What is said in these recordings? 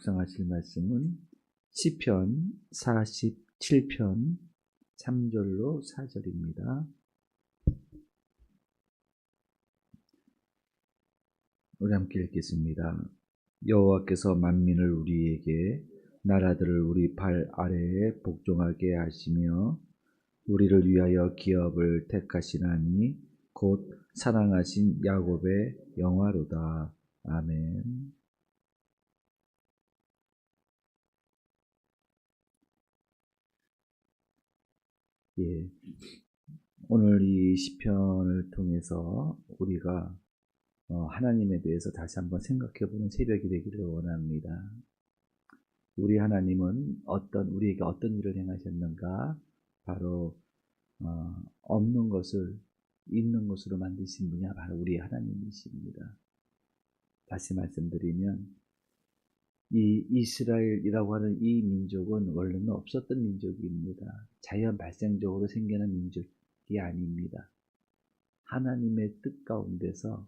묵상하실 말씀은 시편 47편 3절로 4절입니다. 우리 함께 읽겠습니다. 여호와께서 만민을 우리에게 나라들을 우리 발 아래에 복종하게 하시며 우리를 위하여 기업을 택하시나니 곧 사랑하신 야곱의 영화로다. 아멘. 예. 오늘 이 시편을 통해서 우리가 어, 하나님에 대해서 다시 한번 생각해 보는 새벽이 되기를 원합니다. 우리 하나님은 어떤 우리에게 어떤 일을 행하셨는가? 바로 어, 없는 것을 있는 것으로 만드신 분이 바로 우리 하나님이십니다. 다시 말씀드리면 이 이스라엘이라고 하는 이 민족은 원래는 없었던 민족입니다. 자연 발생적으로 생겨난 민족이 아닙니다. 하나님의 뜻 가운데서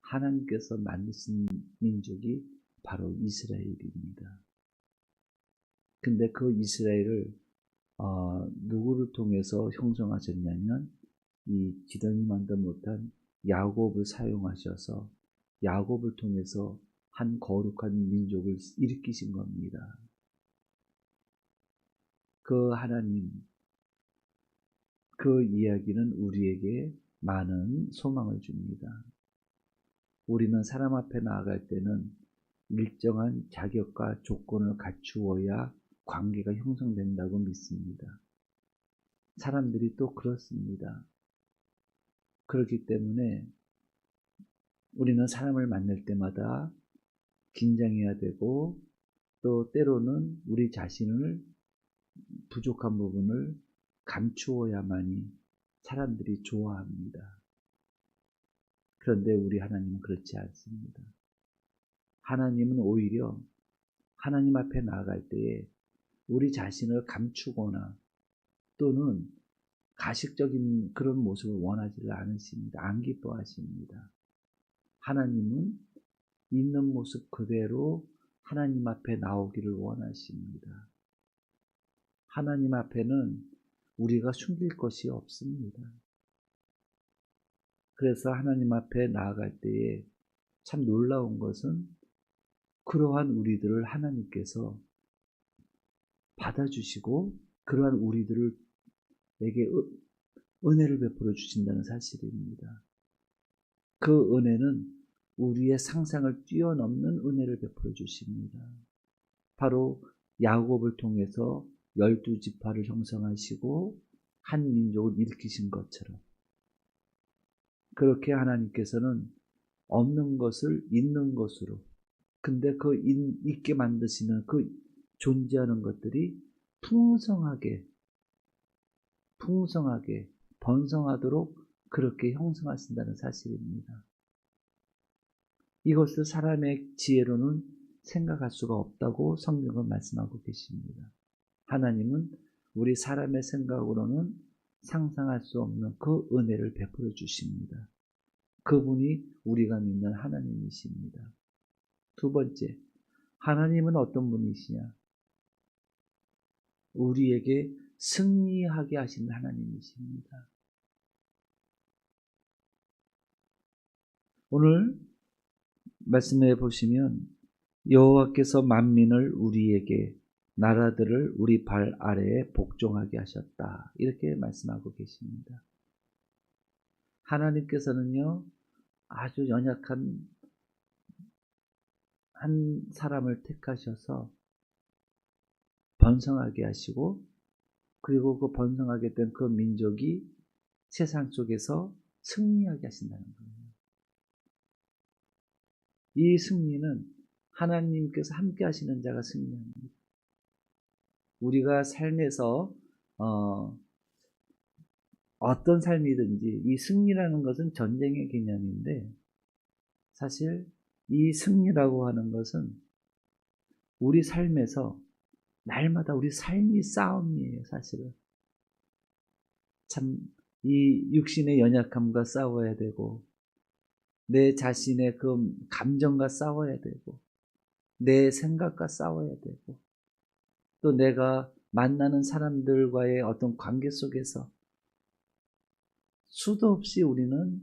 하나님께서 만드신 민족이 바로 이스라엘입니다. 근데 그 이스라엘을 어, 누구를 통해서 형성하셨냐면 이 지덩이만도 못한 야곱을 사용하셔서 야곱을 통해서 한 거룩한 민족을 일으키신 겁니다. 그 하나님, 그 이야기는 우리에게 많은 소망을 줍니다. 우리는 사람 앞에 나아갈 때는 일정한 자격과 조건을 갖추어야 관계가 형성된다고 믿습니다. 사람들이 또 그렇습니다. 그렇기 때문에 우리는 사람을 만날 때마다 긴장해야 되고 또 때로는 우리 자신을 부족한 부분을 감추어야만이 사람들이 좋아합니다. 그런데 우리 하나님은 그렇지 않습니다. 하나님은 오히려 하나님 앞에 나아갈 때에 우리 자신을 감추거나 또는 가식적인 그런 모습을 원하지를 않으십니다. 안 기뻐하십니다. 하나님은 있는 모습 그대로 하나님 앞에 나오기를 원하십니다. 하나님 앞에는 우리가 숨길 것이 없습니다. 그래서 하나님 앞에 나아갈 때에 참 놀라운 것은 그러한 우리들을 하나님께서 받아주시고 그러한 우리들을 에게 은혜를 베풀어 주신다는 사실입니다. 그 은혜는 우리의 상상을 뛰어넘는 은혜를 베풀어 주십니다. 바로 야곱을 통해서 열두 지파를 형성하시고 한 민족을 일으키신 것처럼 그렇게 하나님께서는 없는 것을 있는 것으로 근데 그 있게 만드시는 그 존재하는 것들이 풍성하게 풍성하게 번성하도록 그렇게 형성하신다는 사실입니다. 이것을 사람의 지혜로는 생각할 수가 없다고 성경은 말씀하고 계십니다. 하나님은 우리 사람의 생각으로는 상상할 수 없는 그 은혜를 베풀어 주십니다. 그분이 우리가 믿는 하나님이십니다. 두 번째, 하나님은 어떤 분이시냐? 우리에게 승리하게 하신 하나님이십니다. 오늘 말씀해 보시면 여호와께서 만민을 우리에게 나라들을 우리 발 아래에 복종하게 하셨다. 이렇게 말씀하고 계십니다. 하나님께서는요, 아주 연약한 한 사람을 택하셔서 번성하게 하시고, 그리고 그 번성하게 된 그 민족이 세상 속에서 승리하게 하신다는 거예요. 이 승리는 하나님께서 함께 하시는 자가 승리합니다. 우리가 삶에서 어, 어떤 삶이든지 이 승리라는 것은 전쟁의 개념인데 사실 이 승리라고 하는 것은 우리 삶에서 날마다 우리 삶이 싸움이에요, 사실은. 참, 이 육신의 연약함과 싸워야 되고, 내 자신의 그 감정과 싸워야 되고 내 생각과 싸워야 되고 또 내가 만나는 사람들과의 어떤 관계 속에서 수도 없이 우리는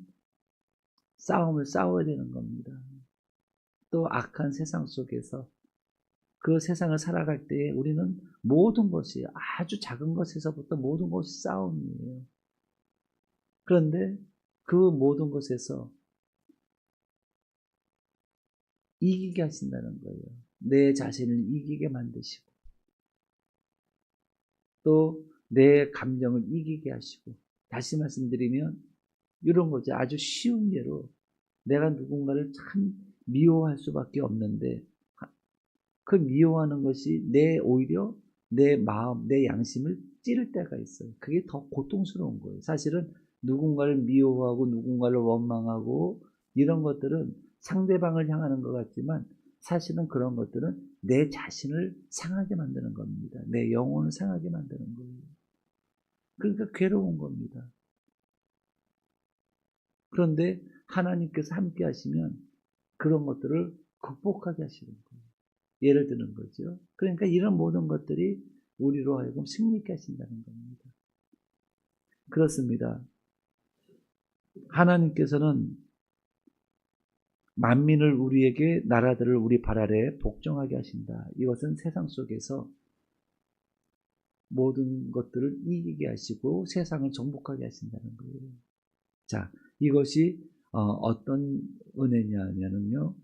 싸움을 싸워야 되는 겁니다. 또 악한 세상 속에서 그 세상을 살아갈 때 우리는 모든 것이 아주 작은 것에서부터 모든 것이 싸움이에요. 그런데 그 모든 것에서 이기게 하신다는 거예요. 내 자신을 이기게 만드시고 또 내 감정을 이기게 하시고 다시 말씀드리면 이런 거죠. 아주 쉬운 예로 내가 누군가를 참 미워할 수밖에 없는데 그 미워하는 것이 내 오히려 내 마음, 내 양심을 찌를 때가 있어요. 그게 더 고통스러운 거예요. 사실은 누군가를 미워하고 누군가를 원망하고 이런 것들은 상대방을 향하는 것 같지만 사실은 그런 것들은 내 자신을 상하게 만드는 겁니다. 내 영혼을 상하게 만드는 거예요. 그러니까 괴로운 겁니다. 그런데 하나님께서 함께 하시면 그런 것들을 극복하게 하시는 거예요. 예를 드는 거죠. 그러니까 이런 모든 것들이 우리로 하여금 승리케 하신다는 겁니다. 그렇습니다. 하나님께서는 만민을 우리에게 나라들을 우리 발 아래 복종하게 하신다. 이것은 세상 속에서 모든 것들을 이기게 하시고 세상을 정복하게 하신다는 거예요. 자, 이것이 어, 떤 은혜냐면요.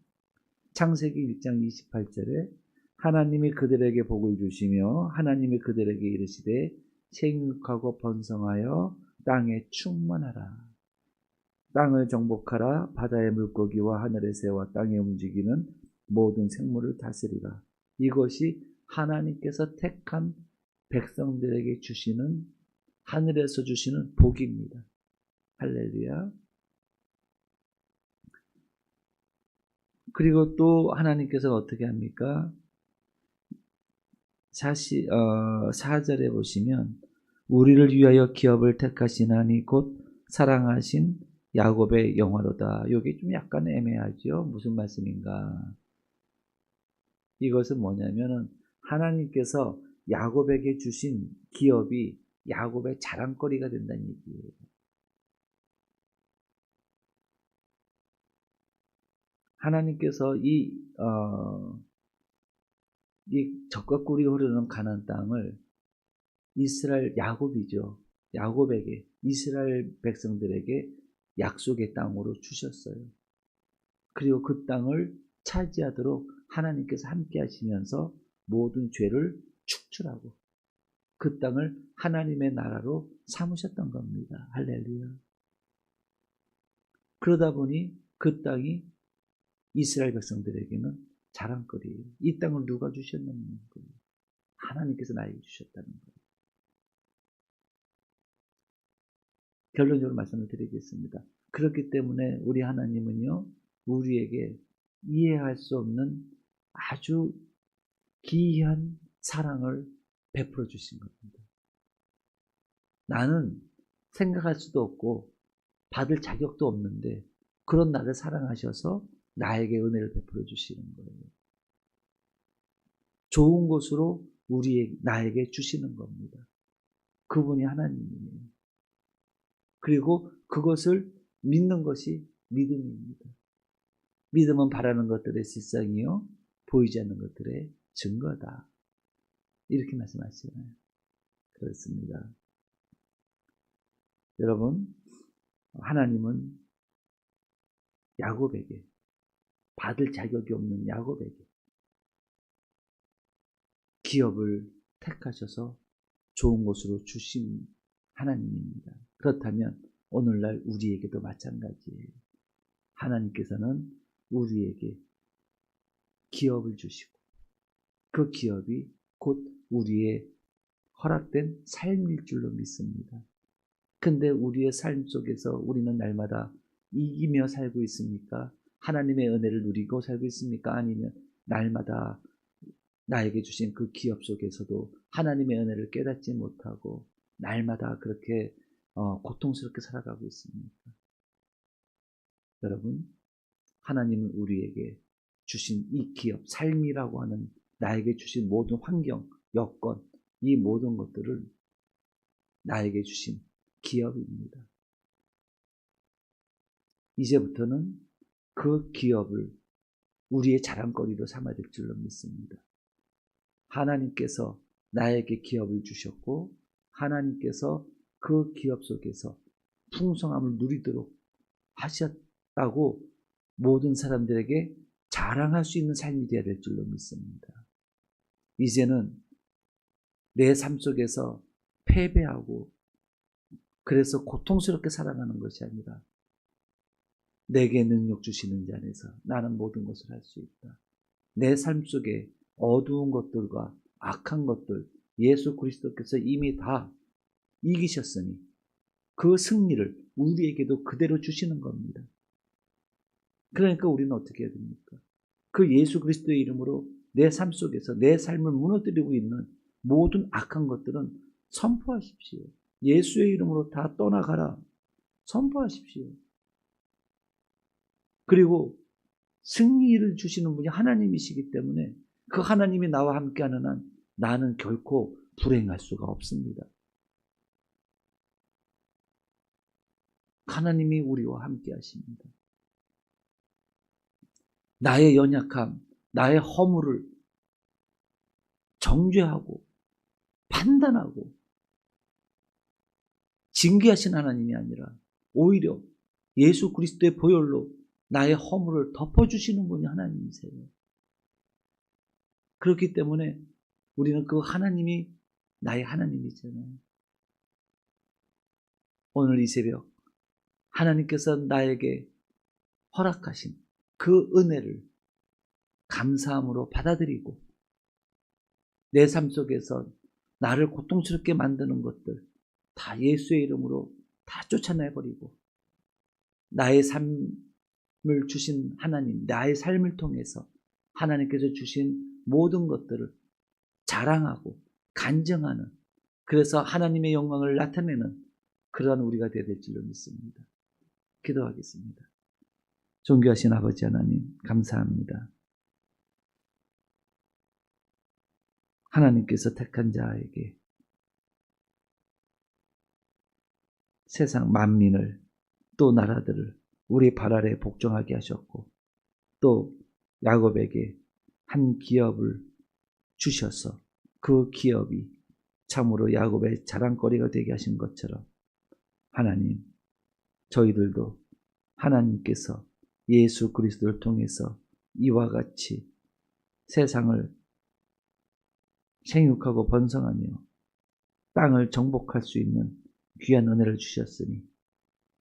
창세기 1장 28절에 하나님이 그들에게 복을 주시며 하나님이 그들에게 이르시되 생육하고 번성하여 땅에 충만하라. 땅을 정복하라. 바다의 물고기와 하늘의 새와 땅에 움직이는 모든 생물을 다스리라. 이것이 하나님께서 택한 백성들에게 주시는 하늘에서 주시는 복입니다. 할렐루야. 그리고 또 하나님께서 어떻게 합니까? 사시, 어, 4절에 보시면, 우리를 위하여 기업을 택하시나니 곧 사랑하신 야곱의 영화로다. 여기 좀 약간 애매하죠? 무슨 말씀인가? 이것은 뭐냐면은, 하나님께서 야곱에게 주신 기업이 야곱의 자랑거리가 된다는 얘기예요. 하나님께서 이, 어, 이 적과 꿀이 흐르는 가난 땅을 이스라엘 야곱이죠. 야곱에게 이스라엘 백성들에게 약속의 땅으로 주셨어요. 그리고 그 땅을 차지하도록 하나님께서 함께 하시면서 모든 죄를 축출하고 그 땅을 하나님의 나라로 삼으셨던 겁니다. 할렐루야. 그러다 보니 그 땅이 이스라엘 백성들에게는 자랑거리예요. 이 땅을 누가 거예요. 하나님께서 나에게 주셨다는 거예요. 결론적으로 말씀을 드리겠습니다. 그렇기 때문에 우리 하나님은요, 우리에게 이해할 수 없는 아주 기이한 사랑을 베풀어 주신 겁니다. 나는 생각할 수도 없고 받을 자격도 없는데 그런 나를 사랑하셔서 나에게 은혜를 베풀어 주시는 거예요. 좋은 것으로 우리 나에게 주시는 겁니다. 그분이 하나님이에요. 그리고 그것을 믿는 것이 믿음입니다. 믿음은 바라는 것들의 실상이요 보이지 않는 것들의 증거다. 이렇게 말씀하시잖아요. 그렇습니다. 여러분, 하나님은 야곱에게 받을 자격이 없는 야곱에게 기업을 택하셔서 좋은 곳으로 주신 하나님입니다. 그렇다면 오늘날 우리에게도 마찬가지예요. 하나님께서는 우리에게 기업을 주시고 그 기업이 곧 우리의 허락된 삶일 줄로 믿습니다. 근데 우리의 삶 속에서 우리는 날마다 이기며 살고 있습니까? 하나님의 은혜를 누리고 살고 있습니까? 아니면 날마다 나에게 주신 그 기업 속에서도 하나님의 은혜를 깨닫지 못하고 날마다 그렇게 어, 고통스럽게 살아가고 있습니까? 여러분, 하나님은 우리에게 주신 이 기업, 삶이라고 하는 나에게 주신 모든 환경, 여건, 이 모든 것들을 나에게 주신 기업입니다. 이제부터는 그 기업을 우리의 자랑거리로 삼아야 될 줄로 믿습니다. 하나님께서 나에게 기업을 주셨고, 하나님께서 그 기업 속에서 풍성함을 누리도록 하셨다고 모든 사람들에게 자랑할 수 있는 삶이 되어야 될 줄로 믿습니다. 이제는 내 삶 속에서 패배하고 그래서 고통스럽게 살아가는 것이 아니라 내게 능력 주시는 자 안에서 나는 모든 것을 할 수 있다. 내 삶 속에 어두운 것들과 악한 것들 예수 그리스도께서 이미 다 이기셨으니 그 승리를 우리에게도 그대로 주시는 겁니다. 그러니까 우리는 어떻게 해야 됩니까? 그 예수 그리스도의 이름으로 내 삶 속에서 내 삶을 무너뜨리고 있는 모든 악한 것들은 선포하십시오. 예수의 이름으로 다 떠나가라. 선포하십시오. 그리고 승리를 주시는 분이 하나님이시기 때문에 그 하나님이 나와 함께하는 한 나는 결코 불행할 수가 없습니다. 하나님이 우리와 함께 하십니다. 나의 연약함, 나의 허물을 정죄하고 판단하고 징계하신 하나님이 아니라 오히려 예수 그리스도의 보혈로 나의 허물을 덮어주시는 분이 하나님이세요. 그렇기 때문에 우리는 그 하나님이 나의 하나님이잖아요. 오늘 이 새벽 하나님께서 나에게 허락하신 그 은혜를 감사함으로 받아들이고 내 삶 속에서 나를 고통스럽게 만드는 것들 다 예수의 이름으로 다 쫓아내버리고 나의 삶을 주신 하나님, 나의 삶을 통해서 하나님께서 주신 모든 것들을 자랑하고 간정하는 그래서 하나님의 영광을 나타내는 그러한 우리가 되어야 될 줄로 믿습니다. 기도하겠습니다. 존귀하신 아버지 하나님, 감사합니다. 하나님께서 택한 자에게 세상 만민을 또 나라들을 우리 발 아래 복종하게 하셨고 또 야곱에게 한 기업을 주셔서 그 기업이 참으로 야곱의 자랑거리가 되게 하신 것처럼 하나님 저희들도 하나님께서 예수 그리스도를 통해서 이와 같이 세상을 생육하고 번성하며 땅을 정복할 수 있는 귀한 은혜를 주셨으니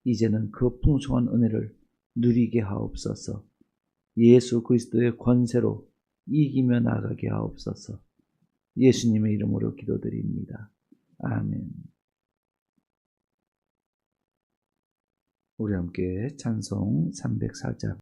이제는 그 풍성한 은혜를 누리게 하옵소서. 예수 그리스도의 권세로 이기며 나가게 하옵소서 예수님의 이름으로 기도드립니다. 아멘. 우리 함께 찬송 304장